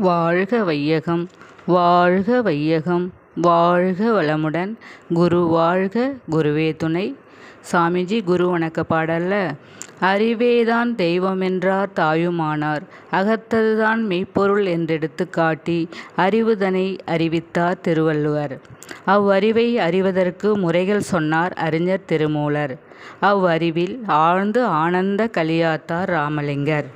வாழ்க வையகம் வாழ்க வையகம் வாழ்க வளமுடன். குரு வாழ்க குருவே துணை. சாமிஜி குரு வணக்க பாடல்ல. அறிவேதான் தெய்வமென்றார் தாயுமானார். அகத்ததுதான் மெய்ப்பொருள் என்றெடுத்து காட்டி அறிவுதனை அறிவித்தார் திருவள்ளுவர். அவ்வறிவை அறிவதற்கு முறைகள் சொன்னார் அறிஞர் திருமூலர். அவ்வறிவில் ஆழ்ந்து ஆனந்த கலியாத்தார் ராமலிங்கர்.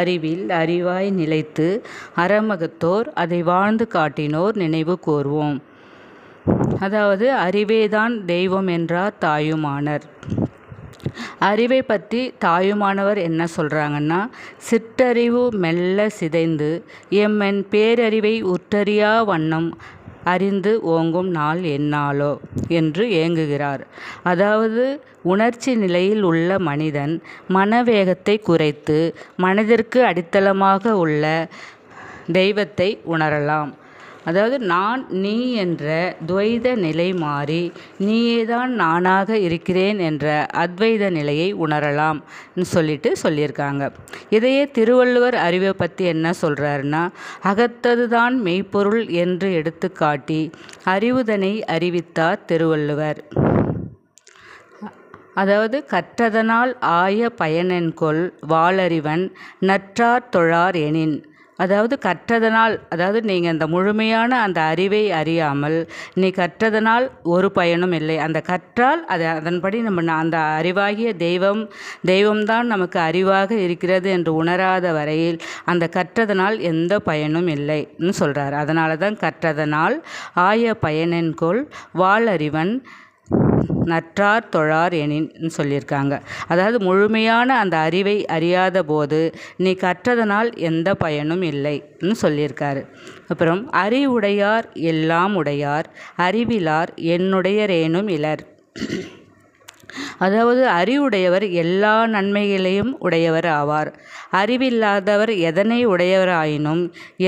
அறிவில் அறிவாய் நிலைத்து அறமகத்தோர் அதை வாழ்ந்து காட்டினோர் நினைவு கூர்வோம். அதாவது அறிவேதான் தெய்வம் என்றார் தாயுமானர். அறிவை பற்றி தாயுமானவர் என்ன சொல்கிறாங்கன்னா சிற்றறிவு மெல்ல சிதைந்து எம்மென் பேரறிவை உற்றறியா வண்ணம் அறிந்து ஓங்கும் நாள் என்னாலோ என்று ஏங்குகிறார். அதாவது உணர்ச்சி நிலையில் உள்ள மனிதன் மனவேகத்தை குறைத்து மனதிற்கு அடித்தளமாக உள்ள தெய்வத்தை உணரலாம். அதாவது நான் நீ என்ற துவைத நிலை மாறி நீயே தான் நானாக இருக்கிறேன் என்ற அத்வைத நிலையை உணரலாம் சொல்லிட்டு சொல்லியிருக்காங்க. இதையே திருவள்ளுவர் அறிவை பற்றி என்ன சொல்கிறாருன்னா அகத்தது தான் மெய்ப்பொருள் என்று எடுத்துக்காட்டி அறிவுதனை அறிவித்தார் திருவள்ளுவர். அதாவது கற்றதனால் ஆய பயனென்கொள் வாளறிவன் நற்றார் தொழார் எனின் அதாவது கற்றதனால் அதாவது நீங்கள் அந்த முழுமையான அந்த அறிவை அறியாமல் நீ கற்றதனால் ஒரு பயனும் இல்லை. அந்த கற்றால் அது அதன்படி நம்ம அந்த அறிவாகிய தெய்வம் தெய்வம்தான் நமக்கு அறிவாக இருக்கிறது என்று உணராத வரையில் அந்த கற்றதனால் எந்த பயனும் இல்லைன்னு சொல்கிறார் அதனால தான் கற்றதனால் ஆய பயனென்கொள் வாழறிவன் நற்றார் தொழார் எனின் சொல்லியிருக்காங்க. அதாவது முழுமையான அந்த அறிவை அறியாத போது நீ கற்றதனால் எந்த பயனும் இல்லைன்னு சொல்லியிருக்காரு. அப்புறம் அறிவுடையார் எல்லாம் உடையார் அறிவிலார் என்னுடையரேனும் இலர். அதாவது அறிவுடையவர் எல்லா நன்மைகளையும் உடையவர் ஆவார். அறிவில்லாதவர் எதனை உடையவராயினும்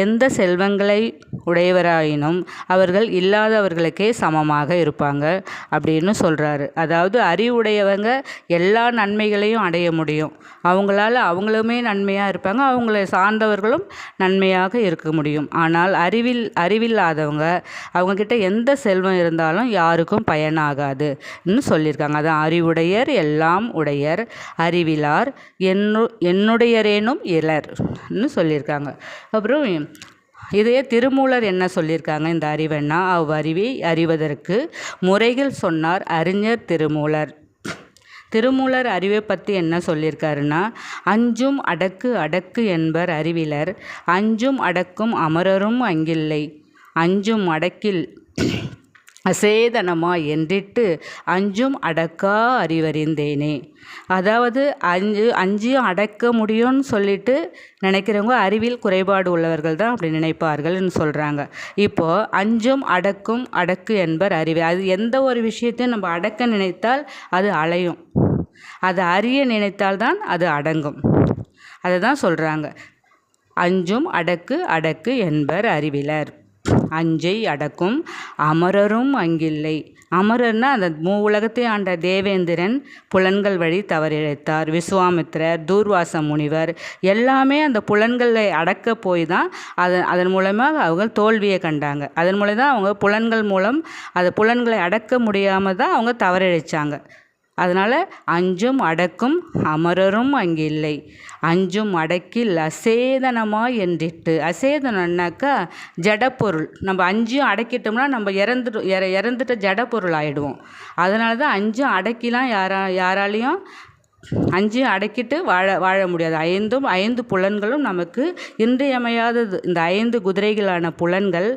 எந்த செல்வங்களை உடையவராயினும் அவர்கள் இல்லாதவர்களுக்கே சமமாக இருப்பாங்க அப்படின்னு சொல்கிறாரு அதாவது அறிவுடையவங்க எல்லா நன்மைகளையும் அடைய முடியும். அவங்களால அவங்களுமே நன்மையாக இருப்பாங்க அவங்கள சார்ந்தவர்களும் நன்மையாக இருக்க முடியும். ஆனால் அறிவில் அறிவில்லாதவங்க அவங்கக்கிட்ட எந்த செல்வம் இருந்தாலும் யாருக்கும் பயனாகாதுன்னு சொல்லியிருக்காங்க. அதான் அறிவுடையர் எல்லாம் உடையர் அறிவிலார் என்னு என்னுடையரேனும் இலர்னு சொல்லியிருக்காங்க. அப்புறம் இதையே திருமூலர் என்ன சொல்லியிருக்காங்க? இந்த அறிவென்னா அவ்வறிவை அறிவதற்கு முறைகள் சொன்னார் அறிஞர் திருமூலர். திருமூலர் அறிவை பற்றி என்ன சொல்லியிருக்காருன்னா அஞ்சும் அடக்கு அடக்கு என்பர் அறிவிலர் அஞ்சும் அடக்கும் அமரரும் அங்கில்லை அஞ்சும் அடக்கில் அசேதனமா என்றிட்டு அஞ்சும் அடக்கா அறிவறிந்தேனே. அதாவது அஞ்சு அஞ்சையும் அடக்க முடியும்னு சொல்லிட்டு நினைக்கிறவங்க அறிவில் குறைபாடு உள்ளவர்கள் தான் அப்படி நினைப்பார்கள்னு சொல்கிறாங்க இப்போது அஞ்சும் அடக்கும் அடக்கு என்பர் அறிவு. அது எந்த ஒரு விஷயத்தையும் நம்ம அடக்க நினைத்தால் அது அலையும். அது அறிய நினைத்தால்தான் அது அடங்கும். அதை தான் சொல்கிறாங்க அஞ்சும் அடக்கு அடக்கு என்பர் அறிவிலர். அஞ்சை அடக்கும். அமரரும் அங்கில்லை. அமரர்னா அந்த மூ உலகத்தை ஆண்ட தேவேந்திரன் புலன்கள் வழி தவறிழைத்தார். விஸ்வாமித்திரர் தூர்வாச முனிவர் எல்லாமே அந்த புலன்களை அடக்க போய் தான் அதன் அதன் மூலமாக அவங்க தோல்வியை கண்டாங்க. அதன் மூலம் தான் அவங்க புலன்கள் மூலம் அந்த புலன்களை அடக்க முடியாமல் தான் அவங்க தவறிழைச்சாங்க. அதனால் அஞ்சும் அடக்கும் அமரரும் அங்கில்லை. அஞ்சும் அடக்கில் அசேதனமா என்றிட்டு. அசேதனம்னாக்கா ஜடப்பொருள். நம்ம அஞ்சும் அடக்கிட்டோம்னா நம்ம இறந்துட்டு இற இறந்துட்ட ஜடப்பொருள் ஆகிடுவோம் அதனால தான் அஞ்சும் அடக்கிலாம் யாரா யாராலையும் அஞ்சையும் அடக்கிட்டு வாழ வாழ முடியாது. ஐந்தும் ஐந்து புலன்களும் நமக்கு இன்றியமையாதது. இந்த ஐந்து குதிரைகளான புலன்கள்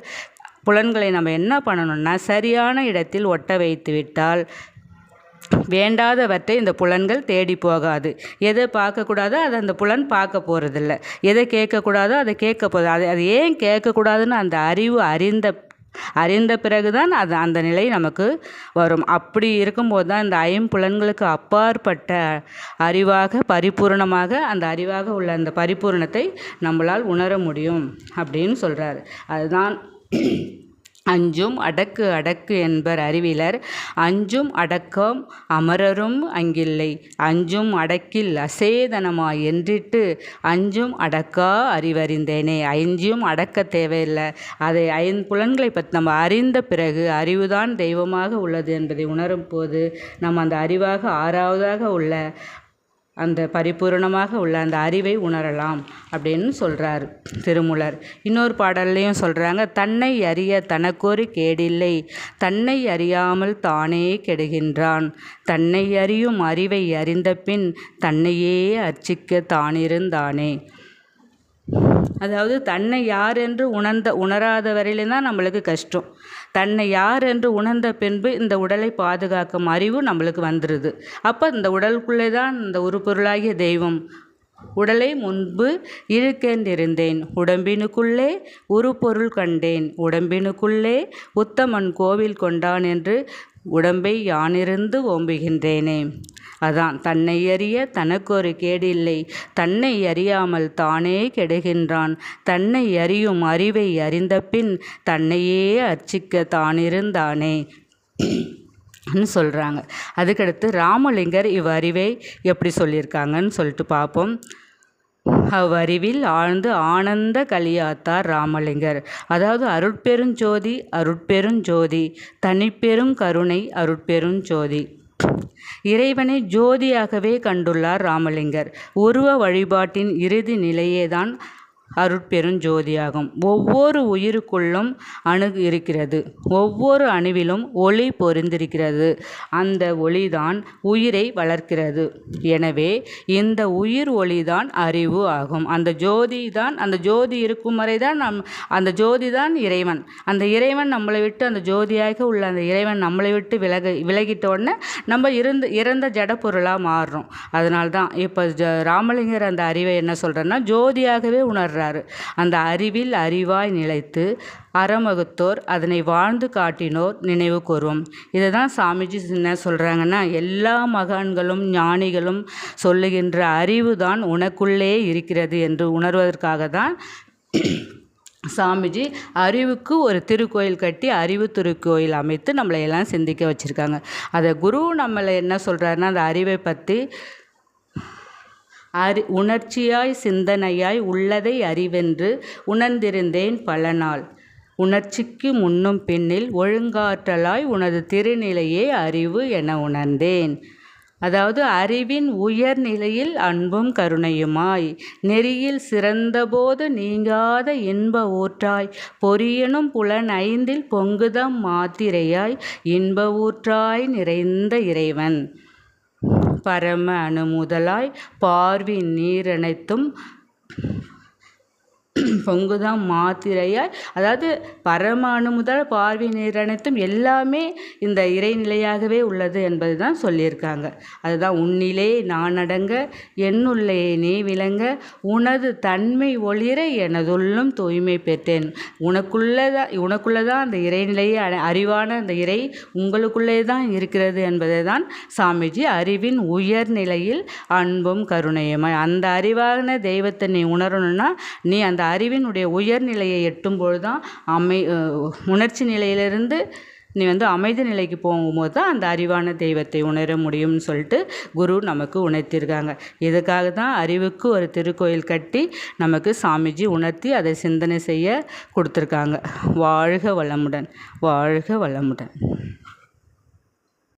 புலன்களை நம்ம என்ன பண்ணணும்னா சரியான இடத்தில் ஒட்ட வைத்து விட்டால் வேண்டாதவற்றை இந்த புலன்கள் தேடி போகாது. எதை பார்க்கக்கூடாதோ அதை அந்த புலன் பார்க்க போகிறதில்ல எதை கேட்கக்கூடாதோ அதை கேட்க போகுது அது அது ஏன் கேட்கக்கூடாதுன்னு அந்த அறிவு அறிந்த அறிந்த பிறகு தான் அது அந்த நிலை நமக்கு வரும். அப்படி இருக்கும்போது தான் இந்த ஐம்புலன்களுக்கு அப்பாற்பட்ட அறிவாக பரிபூர்ணமாக அந்த அறிவாக உள்ள அந்த பரிபூர்ணத்தை நம்மளால் உணர முடியும் அப்படின்னு சொல்கிறாரு அதுதான் அஞ்சும் அடக்கு அடக்கு என்பர் அறிவிலர் அஞ்சும் அடக்கம் அமரரும் அங்கில்லை. அஞ்சும் அடக்கில் அசேதனமா என்றிட்டு அஞ்சும் அடக்கா அறிவறிந்தேனே. அஞ்சும் அடக்க தேவையில்லை. அதை ஐம்புலன்களை பற்றி நம்ம அறிந்த பிறகு அறிவுதான் தெய்வமாக உள்ளது என்பதை உணரும் போது நம்ம அந்த அறிவாக ஆறாவதாக உள்ள அந்த பரிபூரணமாக உள்ள அந்த அறிவை உணரலாம் அப்படின்னு சொல்கிறார் திருமூலர். இன்னொரு பாடல்லையும் சொல்கிறாங்க தன்னை அறிய தனக்கொரு கேடில்லை தன்னை அறியாமல் தானே கெடுகின்றான். தன்னை அறியும் அறிவை அறிந்த பின் தன்னையே அர்ச்சிக்க தானிருந்தானே. அதாவது தன்னை யார் என்று உணர்ந்த உணராத வரையிலும் தான் நம்மளுக்கு கஷ்டம். தன்னை யார் என்று உணர்ந்த பின்பு இந்த உடலை பாதுகாக்கும் அறிவு நம்மளுக்கு வந்துடுது அப்போ இந்த உடலுக்குள்ளே தான் இந்த உருப்பொருளாகிய தெய்வம். உடலை முன்பு இழுக்கென்றிருந்தேன் உடம்பினுக்குள்ளே உருப்பொருள் கண்டேன். உடம்பினுக்குள்ளே உத்தமன் கோவில் கொண்டான் என்று உடம்பை யானிருந்து ஓம்புகின்றேனே. அதான் தன்னை அறிய தனக்கொரு கேடில்லை. தன்னை அறியாமல் தானே கெடுகின்றான். தன்னை அறியும் அறிவை அறிந்த பின் தன்னையே அர்ச்சிக்க தானிருந்தானே. சொல்கிறாங்க அதுக்கடுத்து ராமலிங்கர் இவ்வறிவை எப்படி சொல்லியிருக்காங்கன்னு சொல்லிட்டு பார்ப்போம் அவ்வறிவில் ஆழ்ந்து ஆனந்த கலியாத்தார் ராமலிங்கர். அதாவது அருட்பெருஞ்சோதி அருட்பெருஞ்சோதி தனிப்பெரும் கருணை அருட்பெருஞ்சோதி இறைவனை ஜோதியாகவே கண்டுள்ளார் ராமலிங்கர். உருவ வழிபாட்டின் இறுதி நிலையேதான் அருட்பெருஞ்சோதியாகும். ஒவ்வொரு உயிருக்குள்ளும் அணு இருக்கிறது. ஒவ்வொரு அணுவிலும் ஒளி பொருந்திருக்கிறது. அந்த ஒளிதான் உயிரை வளர்க்கிறது. எனவே இந்த உயிர் ஒளிதான் அறிவு ஆகும். அந்த ஜோதி தான் அந்த ஜோதி இருக்கும் வரை தான் நம் அந்த ஜோதி தான் இறைவன். அந்த இறைவன் நம்மளை விட்டு அந்த ஜோதியாக உள்ள அந்த இறைவன் நம்மளை விட்டு விலக விலகிட்ட உடனே நம்ம இருந்து இறந்த ஜட பொருளாக மாறுறோம். அதனால்தான் இப்போ ஜ ராமலிங்கர் அந்த அறிவை என்ன சொல்கிறேன்னா ஜோதியாகவே உணர்றார். சொல்கிறாரு அந்த அறிவில் அறிவாய் நிலைத்து அறமகுத்தோர் அதனை வாழ்ந்து காட்டினோர் நினைவு கூறுவோம் இதை தான் சாமிஜி என்ன சொல்கிறாங்கன்னா எல்லா மகான்களும் ஞானிகளும் சொல்லுகின்ற அறிவு தான் உனக்குள்ளே இருக்கிறது என்று உணர்வதற்காக தான் சாமிஜி அறிவுக்கு ஒரு திருக்கோயில் கட்டி அறிவு திருக்கோயில் அமைத்து நம்மளை எல்லாம் சிந்திக்க வச்சுருக்காங்க. அதை குரு நம்மளை என்ன சொல்கிறாருன்னா அந்த அறிவை பற்றி அறி உணர்ச்சியாய் சிந்தனையாய் உள்ளதை அறிவென்று உணர்ந்திருந்தேன் பல நாள் உணர்ச்சிக்கு முன்னும் பின்னில் ஒழுங்காற்றலாய் உனது திருநிலையே அறிவு என உணர்ந்தேன். அதாவது அறிவின் உயர் நிலையில் அன்பும் கருணையுமாய். நெறியில் சிறந்தபோது நீங்காத இன்ப ஊற்றாய். பொரியனும் புலன் ஐந்தில் பொங்குதம் மாத்திரையாய். இன்ப ஊற்றாய் நிறைந்த இறைவன். பரம அணு முதலாய் பார்வின் நீரனைத்தும் பொங்குதான் மாத்திரையாய். அதாவது பரமானு முதல் பார்வை நீர் அனைத்தும் எல்லாமே இந்த இறைநிலையாகவே உள்ளது என்பது தான் சொல்லியிருக்காங்க. அதுதான் உன்னிலே நான் அடங்க என்னுள்ளே நீ விளங்க உனது தன்மை ஒளிர எனதுள்ளும் தூய்மை பெற்றேன். உனக்குள்ளே தான் உனக்குள்ளே தான் அந்த இறைநிலையை அறிவான அந்த இறை உங்களுக்குள்ளே தான் இருக்கிறது என்பதை தான் சாமிஜி அறிவின் உயர்நிலையில் அன்பும் கருணையுமாய். அந்த அறிவான தெய்வத்தை நீ உணரணும்னா நீ அந்த அறிவினுடைய உயர்நிலையை எட்டும்பொழுது தான் அமை உணர்ச்சி நிலையிலிருந்து நீ வந்து அமைதி நிலைக்கு போகும்போது தான் அந்த அறிவான தெய்வத்தை உணர முடியும்னு சொல்லிட்டு குரு நமக்கு உணர்த்தியிருக்காங்க இதுக்காக தான் அறிவுக்கு ஒரு திருக்கோயில் கட்டி நமக்கு சாமிஜி உணர்த்தி அதை சிந்தனை செய்ய கொடுத்துருக்காங்க. வாழ்க வளமுடன் வாழ்க வளமுடன்.